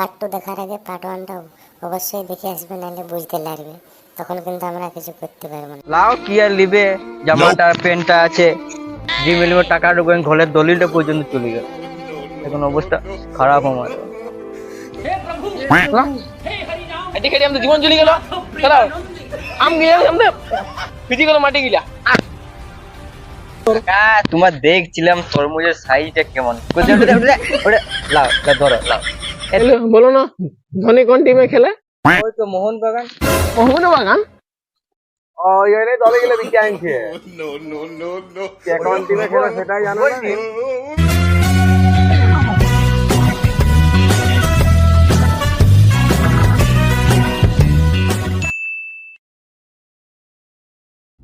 Part two দেখার আগে part ওয়ানটা অবশ্যই দেখে আসবে নাহলে বুঝতে লাগবে। তখন কিন্তু আমরা কিছু করতে পারব না। লাও কি আর লিবে? জামাটা প্যান্টটা আছে। যে মিলিমে টাকা ঢুকেন ঘরের দলিলটা পর্যন্ত চলে গেল এখন অবস্থা খারাপ আমার। এটি আমাদের জীবন চলে গেল। আম গিয়ে আমাদের। ভিজি মাটি গিলা। তোমার দেখছিলাম তরমুজের সাইজটা কেমন। ধরো লাও। এলো, বলো না ধনী কোন টিমে খেলে? ওই তো মোহন বাগান। মোহাম্মদ বাগান? ওই এনে দলে গেলে বিকে আনছে। কে কোন টিমে খেলে সেটাই জানো না।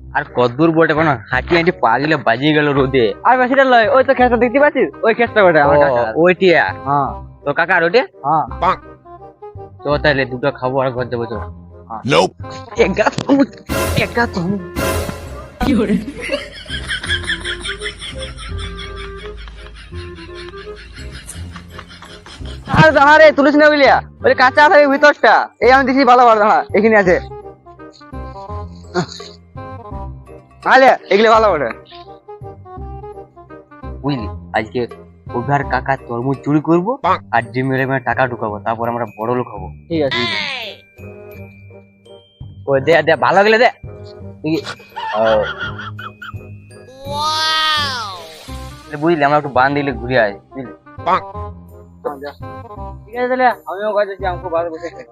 আর কদ্দুর বটে কোনো হাঁটি হাঁটি পা গেলে বাজিয়ে গেল রোদে। আর বেশিটা লয় ওই তো খেসটা দেখতে পাচ্ছিস? ওই খেসটা কাকার। ওইটিয়া হ্যাঁ। তো কাকার ওটে হ্যাঁ। তো তাহলে দুটো খাব আর ঘর যাব তো। Nope. একা তরমুজ, একা তরমুজ। আর দাঁড়া রে তুলিস না বুঝলিয়া ওই কাঁচা থাকে ভিতরটা এই আমি দেখি ভালো ভালো দাঁড়া এখানে আছে। আলে এগুলো ভালো বটে। বুঝলি আজকে ওভার কাকা তরমুজ চুরি করব আর জিম ইলেভেনে টাকা ঢুকাবো তারপর আমরা বড় লোক হব। ঠিক আছে। ও দে দে ভালো গেলে দে। দেখি। ও। এ বুঝলি আমরা একটু বান দিলে ঘুরে আসি বুঝলি? ঠিক আছে তাহলে আমিও ঘরে যাচ্ছি আমাকে ভালো বসে খাই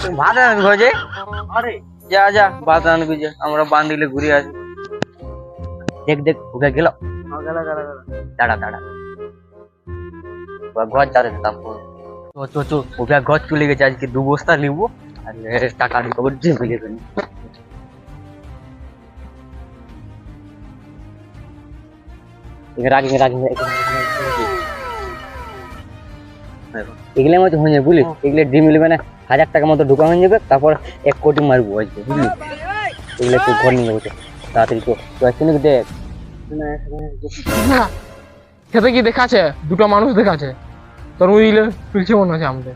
তুমি ভাত আনবি ঘরে? যাই? আরে। যা যা ভাত আনবি যা আমরা বান দিলে ঘুরে আসি। দেখ দেখ ওকে গেল। দাঁড়া দাঁড়া। ঘর যাবে তারপর ঘর চলে গেছে, আজকে দু বস্তা নিবো, আর টাকা রাখি এগুলো মতো হয়ে যাবে, বুঝলি? এগুলো ড্রিম ইলেভেনে হাজার টাকা মতো ঢুকা হয়ে যাবে, তারপর এক কোটি মারবো আজকে, বুঝলি? এগুলো একটু ঘর নিয়ে যাব, তাড়াতাড়ি তো দেখ না খেতে কি দেখাছে দুটো মানুষ দেখাছে তোর ওই দিলে মনে হচ্ছে আমাদের।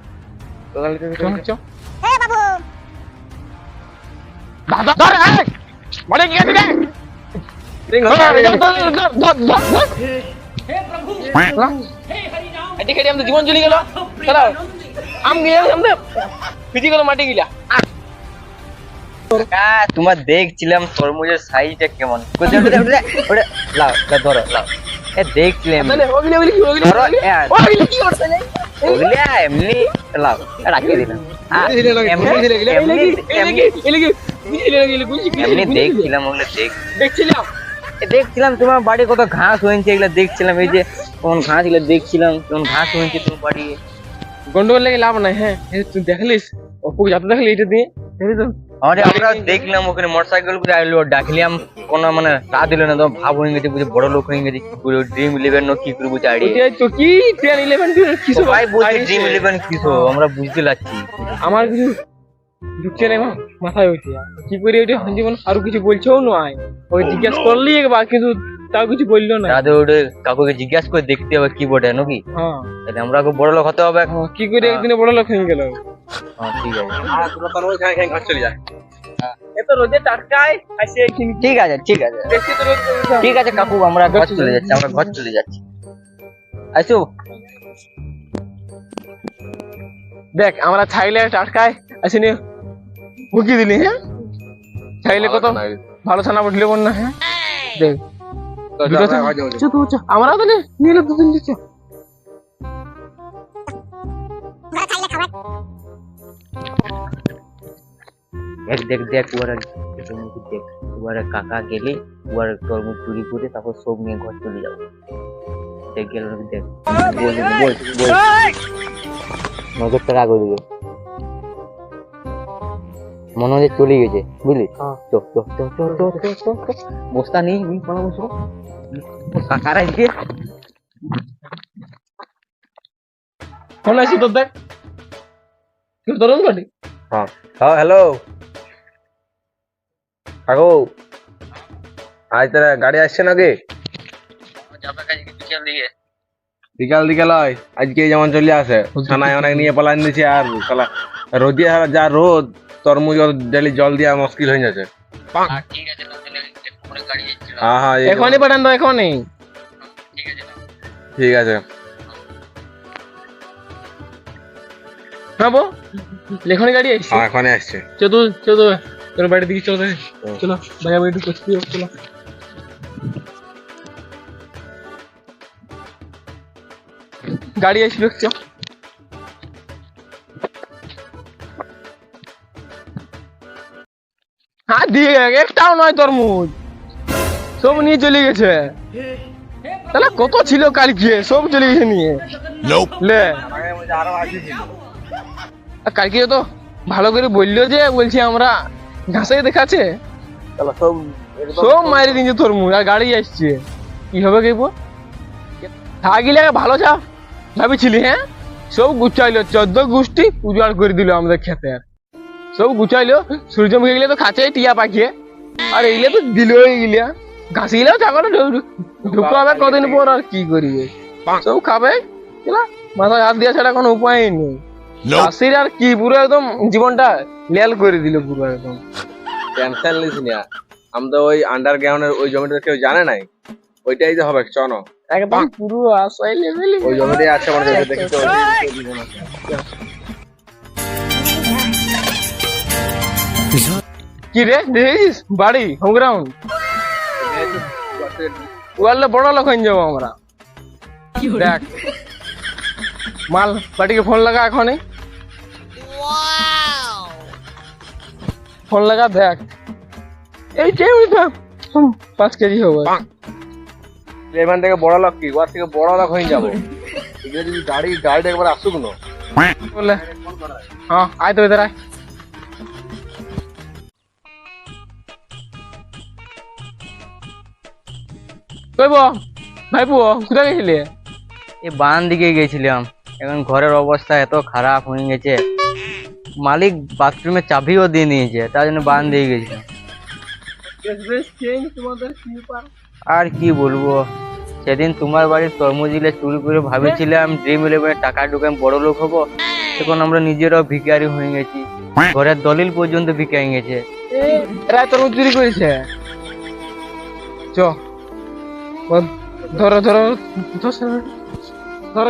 দাদা ধর মানে কি আছে জীবন গেল। মাটি গিলা। তোমার দেখছিলাম তরমুজের সাইজটা কেমন। ধরো লাও এমনি রাখিয়ে দিলাম দেখছিলাম তোমার বাড়ি কত ঘাস হয়েছে এগুলো দেখছিলাম এই যে কোন ঘাস এগুলো দেখছিলাম কোন ঘাস হয়েছে তোমার বাড়ি গন্ডগোল লাগে লাভ নাই হ্যাঁ তুই দেখলিস অপুকে যত দেখলি এটা দিয়ে দেখলি তো আরে আমরা দেখলাম ওখানে মোটরসাইকেল করে আইলো ডাকলাম কোন মানে তা দিল না তো ভাব হয়ে গেছে বুঝে বড় লোক হয়ে গেছে কি করে ড্রিম ইলেভেন কি করে বুঝে আইডিয়া ওটাই তো কি টেন ইলেভেন কিছু সবাই বলছে ড্রিম ইলেভেন কিছু আমরা বুঝতে পারছি। আমার কিছু ঢুকছে না মাথায় কি করে ওটা জীবন আর কিছু বলছেও নয় ওই জিজ্ঞেস করলি একবার কিন্তু তাও কিছু বলল না। ওটা কাকুকে জিজ্ঞাসা করে দেখতে হবে কি বটে নাকি? হ্যাঁ। তাহলে আমরা বড় লোক হতে হবে হ্যাঁ, কি করে একদিনে বড় লোক হয়ে গেল। হ্যাঁ ঠিক আছে। হ্যাঁ। কাকু আমরা ঘর চলে যাচ্ছি আমরা ঘর চলে যাচ্ছি। আইসু। দেখ আমরা ছাইলে টাটকায় আসিনি হুকি দিলি হ্যাঁ? ছাইলে কত ভালো ছানা উঠলে বল না হ্যাঁ দেখ। আমরা দুদিন দেখ দেখ দেখ ওর দেখ। ওর কাকা গেলে ওর তরমুজ চুরি করে তারপর সব নিয়ে ঘর চলে যাব। দেখ গেল দেখ। মনে হচ্ছে চলে গেছে বুঝলি? হ্যাঁ। বস্তা নেই কাকার এসে কোন আছে তোর দেখ। তোর হ্যাঁ।, হ্যাঁ হ্যালো। কাকু আজ তারা গাড়ি আসছে নাকি? বিকাল বিকাল হয় আজকে যেমন চলে আসে ছানায় অনেক নিয়ে পালান দিছে আর শালা রোদে যা রোদ তরমুজ ডেলি জল দেওয়া মুশকিল হয়ে যাচ্ছে। হ্যাঁ হ্যাঁ এখনই পাঠান তো এখনই। ঠিক আছে হ্যাঁ বো এখনই গাড়ি আসছে? হ্যাঁ এখানে আসছে। চলো চলো তোর বাড়ির দিকে চলো। চলো ভাইয়া বাড়ি করছি চলো গাড়ি আসবে চ হ্যাঁ দিয়ে গেছে, একটাও নয় তরমুজ সব নিয়ে চলে গেছে তাহলে কত ছিল কালকে সব চলে গেছে নিয়ে লে কালকে তো ভালো করে বলল যে বলছি আমরা। ঘাসে দেখাচ্ছে সব সব মারি দিনছে তরমুজ আর গাড়ি আসছে। কি হবে কে থাকিলে ভালো চা। ভাবিছিলি হ্যাঁ? সব গুছাইলো চোদ্দ গোষ্ঠী উজাড় করে দিল আমাদের খেতে সব গুছাইলো সূর্যমুখী গেলে তো খাচ্ছে টিয়া পাখিয়ে আর এইলে তো দিল গিলিয়া ঘাসি গিলেও চাকরে ঢুকাবে কদিন পর আর কি করিবে? সব খাবে মাথায় হাত দিয়া ছাড়া কোনো উপায় নেই। চাষির আর কি পুরো একদম জীবনটা লেল করে দিল পুরো একদম। টেনশন নিস না আমরা ওই আন্ডারগ্রাউন্ডের ওই জমিটা কেউ জানে নাই। ওইটাই তো হবে চনো একদম পুরো আশাই লেভেলে। ওই জমিটাই আছে মনে হচ্ছে দেখি কি রে দেখেছিস বাড়ি হোম গ্রাউন্ড ওয়ালে বড় লোক হয়ে যাব আমরা। দেখ। মাল বাড়িকে ফোন লাগা এখনই। ফোন লাগা দেখ। এই তো পাঁচ কেজি হবে এখান থেকে বড় লোক কি? ওর থেকে বড় লোক হয়ে যাব। যদি গাড়ি গাড়িটা একবার আসুক না। বলে হ্যাঁ আয় তো এদের আয়। কইব ভাইপু কোথায় গেছিলে? এই বান দিকে গেছিলাম। এখন ঘরের অবস্থা এত খারাপ হয়ে গেছে। মালিক বাথরুমে চাবিও দিয়ে নিয়েছে তার জন্য বান দিয়ে গেছে। আর কি বলব? সেদিন তোমার বাড়ির তরমুজ দিলে চুরি করে ভাবেছিলাম ড্রিম ইলেভেনে টাকা ঢুকে আমি বড় লোক হব। এখন আমরা নিজেরাও ভিখারি হয়ে গেছি। ঘরের দলিল পর্যন্ত ভিখাই গেছে। এরা তোর চুরি করেছে। চ। ধরো ধরো ধর ধর ধর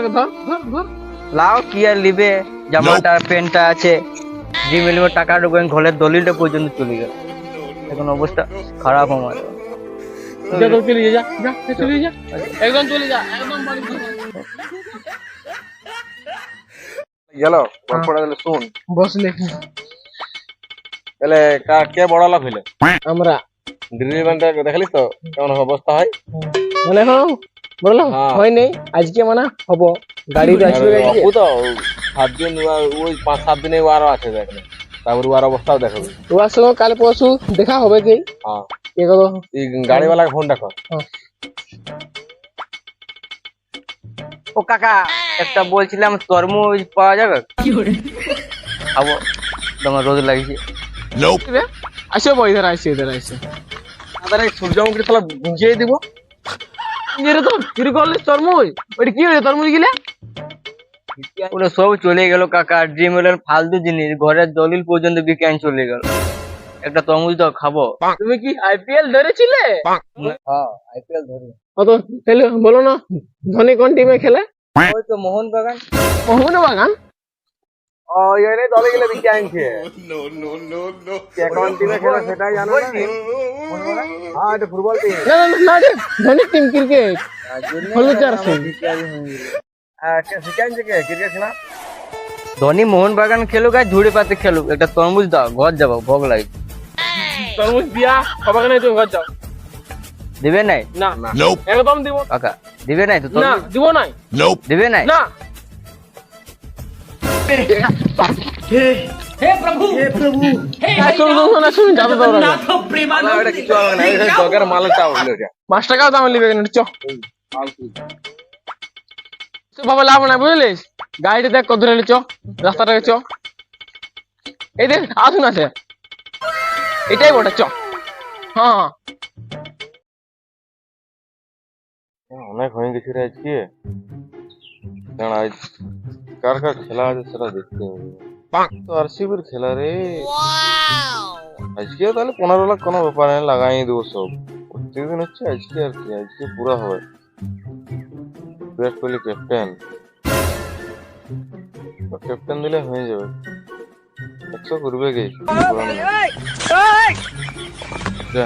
ধর ধর। লাও কি আর লিবে? জামাটা প্যান্টটা আছে। ইলেভেন টাকা ঢুকে ঘরের দলিলটা পর্যন্ত চলে গেল। এখন অবস্থা খারাপ আমার। চলে যা যা যা চলে যা। একদম চলে যা একদম গেল গল্পটা তাহলে শুন। বসলে তাহলে কা- কে বড় হইল? আমরা। দিল্লি ব্যান্ডটা দেখালিস তো কেমন অবস্থা হয়? মানে এখন বললাম হ্যাঁ। হয় নেই আজকে মানে হব। গাড়ি তো আসবে আজকে তো সাত দিন ওই পাঁচ সাত দিনে ও আরও আছে দেখ তারপর ওর অবস্থাও দেখাবে তোমার সঙ্গে কাল পরশু দেখা হবে কি? হ্যাঁ। কে কত গাড়িওয়ালাকে ফোন রাখো ও কাকা একটা বলছিলাম তরমুজ পাওয়া যাবে? খাব। তোমার রোদ লাগিয়েছে আসো বই ইধার আসছে ইধার আসছে সূর্যমুখী তাহলে বুঝিয়ে দিব। এর তো চুরি করলে তরমুজ। ওইটা কি হয়েছে তরমুজ গিলে? ওরা সব চলে গেল কাকা ড্রিম হলেন ফালতু জিনিস ঘরের দলিল পর্যন্ত বিজ্ঞান চলে গেল। একটা তরমুজ তো খাব। তুমি কি আইপিএল ধরেছিলে? হ্যাঁ আইপিএল ধরে। কত খেলে বলো না ধোনি কোন টিমে খেলে? ওই তো মোহন বাগান। মোহন বাগান? ও এনে দলে গেলে বিকে আনছে কোন টিমে খেলে সেটাই জানো না হ্যাঁ এটা ফুটবল টিম না না না ধোনি টিম ক্রিকেট হলুদ জার্সি কে শিখে আনছে কে ক্রিকেট খেলা ধোনি মোহন বাগান খেলুক আর ঝুড়ি পাতে খেলুক একটা তরমুজ দাও ঘর যাব ভোগ লাগে তরমুজ দিয়া সবাই নাই তুমি ঘর যাও দিবে নাই না একদম দিব কাকা দিবে নাই তো না দিব নাই দিবে নাই না হে প্রভু হে প্রভু। শুনুন যাবে তো ওরা না এটা কিছু হবে না এটা জগের মালটা হলো এটা পাঁচ টাকাও দাম লিবে কেন চ। তো বাবা লাভ না বুঝলিস গাড়িটা দেখ কত রেলে চ। রাস্তাটাকে চ। এই দেখ আসুন আছে এটাই বটে চ। হ্যাঁ। হ্যাঁ অনেক হয়ে গেছে রে আজকে। আজ কার কার খেলা আছে সেটা দেখতে হবে তো আরসিবির খেলা রে আজকে তাহলে পনেরো লাখ কোনো ব্যাপার নেই লাগাই দেবো সব প্রত্যেকদিন হচ্ছে আজকে আর কি আজকে পুরা হবে বিরাট কোহলি ক্যাপ্টেন ক্যাপ্টেন দিলে হয়ে যাবে একশো করবে গে যা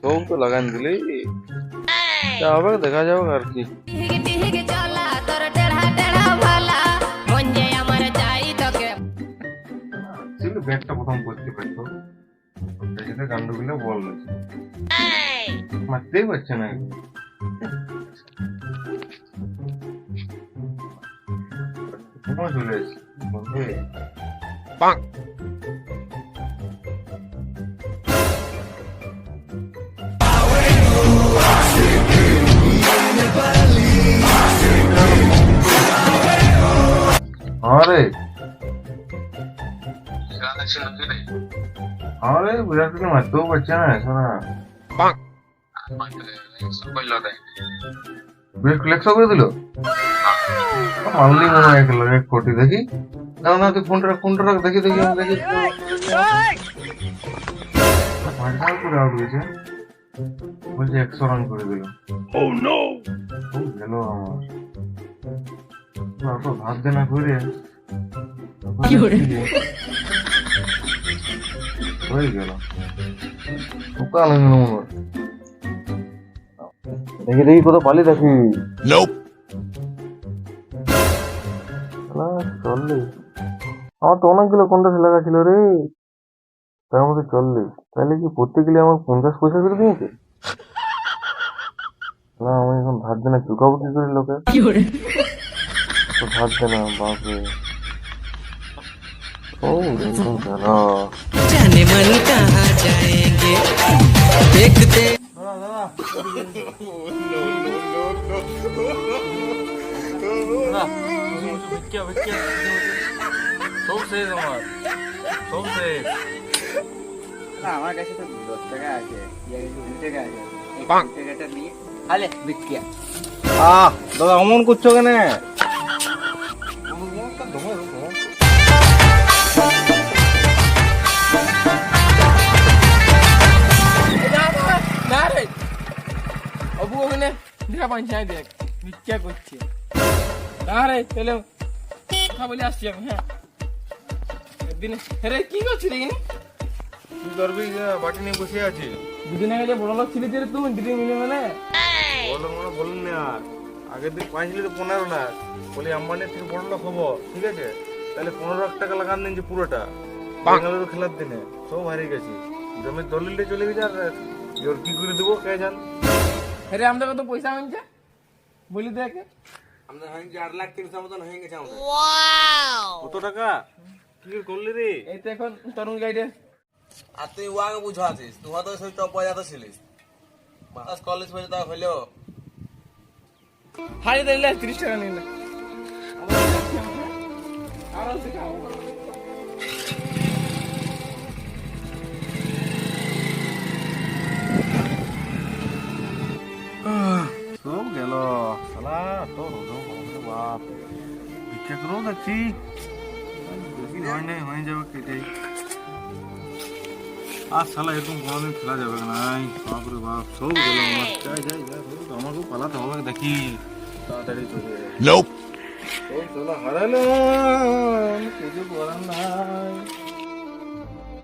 সব তো লাগান দিলেই যা হবে দেখা যাবে আর কি ছিল ব্যাটটা প্রথম করতে পারতো। সেটা গান্ডুগুলো বল নিচ্ছে মারতেই পারছে না। চলে এসেছে। বন্ধু আরে আরে বিরাট কোহলি মারতেও পারছে না শোনা বিরাট কোহলি একশো করে দিল মারলি মনে হয় গেল এক কোটি দেখি দাও না তুই ফোনটা রাখ ফোনটা রাখ দেখি দেখি আমি দেখি পাঁচবার করে আউট হয়েছে বলছে একশো রান করে দিল খুব গেল আমার অত ভাত দেনা করে হয়ে গেল। হয়ে গেল মনে। দেখি দেখি কত পালি দেখি। শালা, চল্লিশ। আমার তো অনেকগুলো কন্ট্রাক্ট লাগা ছিল রে। তার মধ্যে চল্লিশ। তাহলে কি প্রত্যেকগুলি আমার পঞ্চাশ পয়সা করে দিয়েছে? না আমি এখন ধার দেনা চুকাবো কি করে লোকে। তো ধার দেনা বাপরে। जाने मन कहाँ जाएंगे देखते সব শেষ আমার সব শেষ আমার কাছে তো দশ টাকা আছে ইয়ে দু টাকা আছে এই দু টাকাটা নিয়ে তাহলে বিক্রিয়া আহ দাদা অমন করছো কেন অবু ওখানে দেখা পঞ্চায়েত দেখ ভিক্ষা করছে। না রে তাহলে কথা বলে আসছি আমি হ্যাঁ। একদিন রে কি করছিস এখানে কি করবি বাটি নিয়ে বসে আছি দুদিন আগে যে বড় লোক ছিলে দিদি মিলে মানে। বড় মানে বলুন না আর। আগের দিন পাইছিলি তো পনেরো লাখ বলি আম্বানির থেকে বড় লোক হব ঠিক আছে? তাহলে পনেরো লাখ টাকা লাগান দিন যে পুরোটা। বেঙ্গালুরু খেলার দিনে সব হারিয়ে গেছি। জমির দলিলটা চলে গেছে আর কি করে দেবো কে জান? রে আমাদের কত পয়সা আনছে বলি দেখে। আমাদের হয়ে গেছে আট লাখ তিরিশ মতন হয়ে গেছে আমাদের। কত টাকা? কি করে করলি রে? এই তো এখন তরুণ গাইডে। আর তুই ওয়াকে বুঝাছিস তুই তো সেই টপ বাজাতে ছিলিস। বাস কলেজ পর্যন্ত তা হইলেও হারি দিলে তিরিশ টাকা নিলে। আরও দেখাও ভিক্ষা দেখছি হয় নাই হয়ে যাবে কেটে আর শালা এরকম কোনোদিন খেলা যাবে না নাই বাপরে বাপ সব গেল আমার যাই যাই যাই আমাকেও পালাতে হবে দেখি তাড়াতাড়ি চলে যাবে সব হারালাম কিছু করার নাই